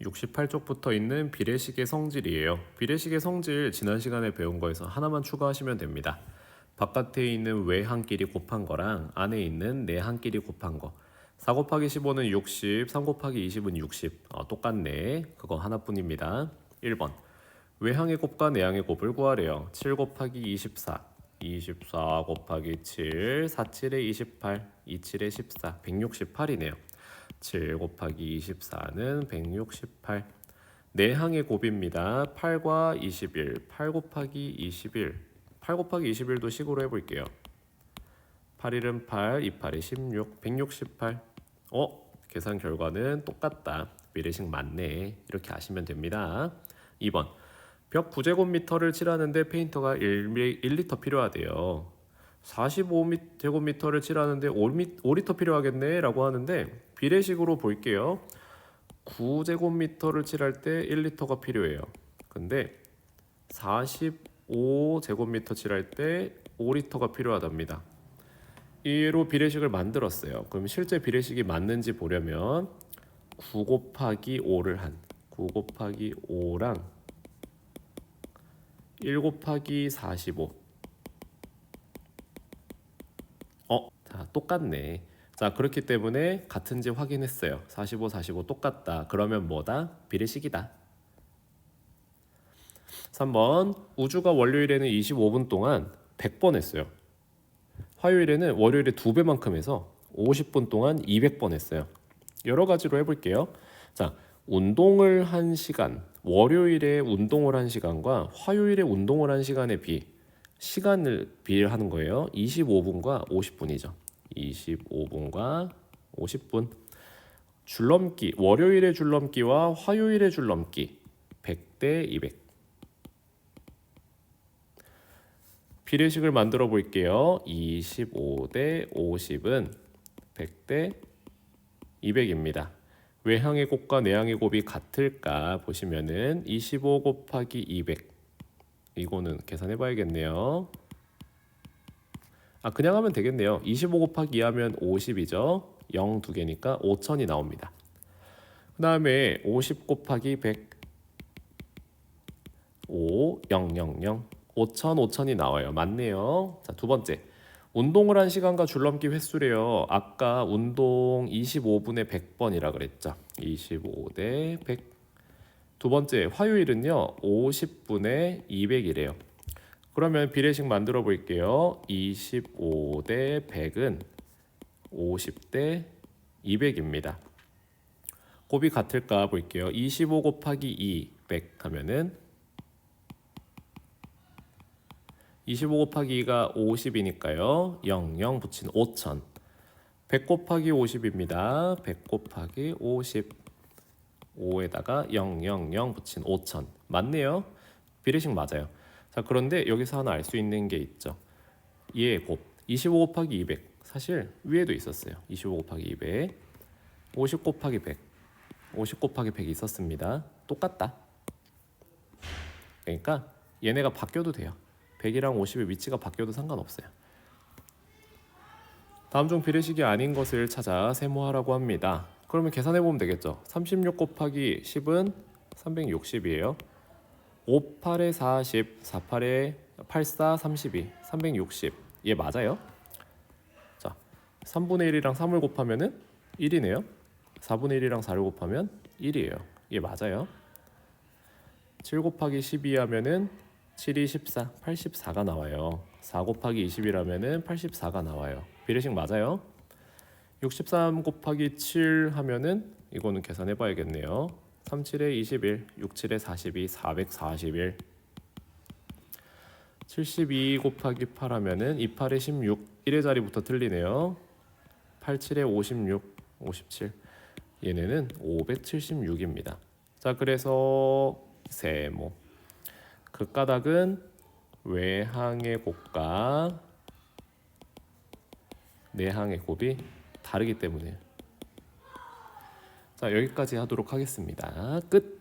68쪽부터 있는 비례식의 성질이에요. 비례식의 성질 지난 시간에 배운 거에서 하나만 추가하시면 됩니다. 바깥에 있는 외한 끼리 곱한 거랑 안에 있는 내한 끼리 곱한 거. 4 곱하기 15는 60, 3 곱하기 20은 60. 어, 똑같네. 그거 하나뿐입니다. 1번. 외항의 곱과 내항의 곱을 구하래요. 7 곱하기 24. 24 곱하기 7, 4, 7에 28, 2, 7에 14, 168이네요. 7 곱하기 24는 168. 내항의 곱입니다. 8과 21, 8 곱하기 21. 8 곱하기 21도 식으로 해볼게요. 8일은 8, 28이 16, 168. 어? 계산 결과는 똑같다. 미래식 맞네. 이렇게 아시면 됩니다. 2번. 벽 9제곱미터를 칠하는데 페인터가 1, 1리터 필요하대요. 45제곱미터를 칠하는데 5리터 필요하겠네 라고 하는데 비례식으로 볼게요. 9제곱미터를 칠할 때 1리터가 필요해요. 근데 45제곱미터 칠할 때 5리터가 필요하답니다. 이로 비례식을 만들었어요. 그럼 실제 비례식이 맞는지 보려면 9 곱하기 5를 한 9 곱하기 5랑 1 곱하기 45. 어, 자, 똑같네. 자, 그렇기 때문에 같은지 확인했어요. 45, 45 똑같다. 그러면 뭐다? 비례식이다. 3번. 우주가 월요일에는 25분 동안 100번 했어요. 화요일에는 월요일에 두 배만큼 해서 50분 동안 200번 했어요. 여러 가지로 해볼게요. 자, 운동을 한 시간, 월요일에 운동을 한 시간과 화요일에 운동을 한 시간에 비 시간을 비하는 거예요. 25분과 50분이죠. 25분과 50분. 줄넘기 월요일의 줄넘기와 화요일의 줄넘기 100대 200. 비례식을 만들어 볼게요. 25대 50은 100대 200입니다. 외항의 곱과 내항의 곱이 같을까 보시면은 25 곱하기 200 이거는 계산해 봐야겠네요. 아 그냥 하면 되겠네요. 25 곱하기 2 하면 50이죠. 0 두 개니까 5000이 나옵니다. 그 다음에 50 곱하기 100 5 0 0 0 5000 5000이 나와요. 맞네요. 자 두 번째 운동을 한 시간과 줄넘기 횟수래요. 아까 운동 25분에 100번이라 그랬죠. 25 대 100. 두 번째 화요일은요. 50분에 200이래요. 그러면 비례식 만들어 볼게요. 25대 100은 50대 200입니다. 곱이 같을까 볼게요. 25 곱하기 2 100 하면은 25 곱하기 2가 50이니까요. 0, 0 붙인 5000. 100 곱하기 50입니다. 100 곱하기 50. 5에다가 0, 0, 0 붙인 5000. 맞네요. 비례식 맞아요. 자, 그런데 여기서 하나 알 수 있는 게 있죠. 얘의 곱. 25 곱하기 200. 사실 위에도 있었어요. 25 곱하기 200. 50 곱하기 100. 50 곱하기 100이 있었습니다. 똑같다. 그러니까 얘네가 바뀌어도 돼요. 100이랑 50의 위치가 바뀌어도 상관없어요. 다음 중 비례식이 아닌 것을 찾아 세모하라고 합니다. 그러면 계산해 보면 되겠죠. 36 곱하기 10은 360이에요. 5, 8에 40, 4, 8에 84, 32, 360. 얘 맞아요? 자, 3분의 1이랑 3을 곱하면은 1이네요. 4분의 1이랑 4를 곱하면 1이에요. 얘 맞아요. 7 곱하기 12 하면은 7이 14, 84가 나와요. 4 곱하기 20이라면은 84가 나와요. 비례식 맞아요. 63 곱하기 7 하면은 이거는 계산해 봐야겠네요. 3, 7에 21, 6, 7에 42, 441. 72 곱하기 8 하면은 2, 8에 16, 1의 자리부터 틀리네요. 8, 7에 56, 57. 얘네는 576입니다. 자, 그래서 세모. 그 까닭은 외항의 곱과 내항의 곱이 다르기 때문에 자 여기까지 하도록 하겠습니다. 끝.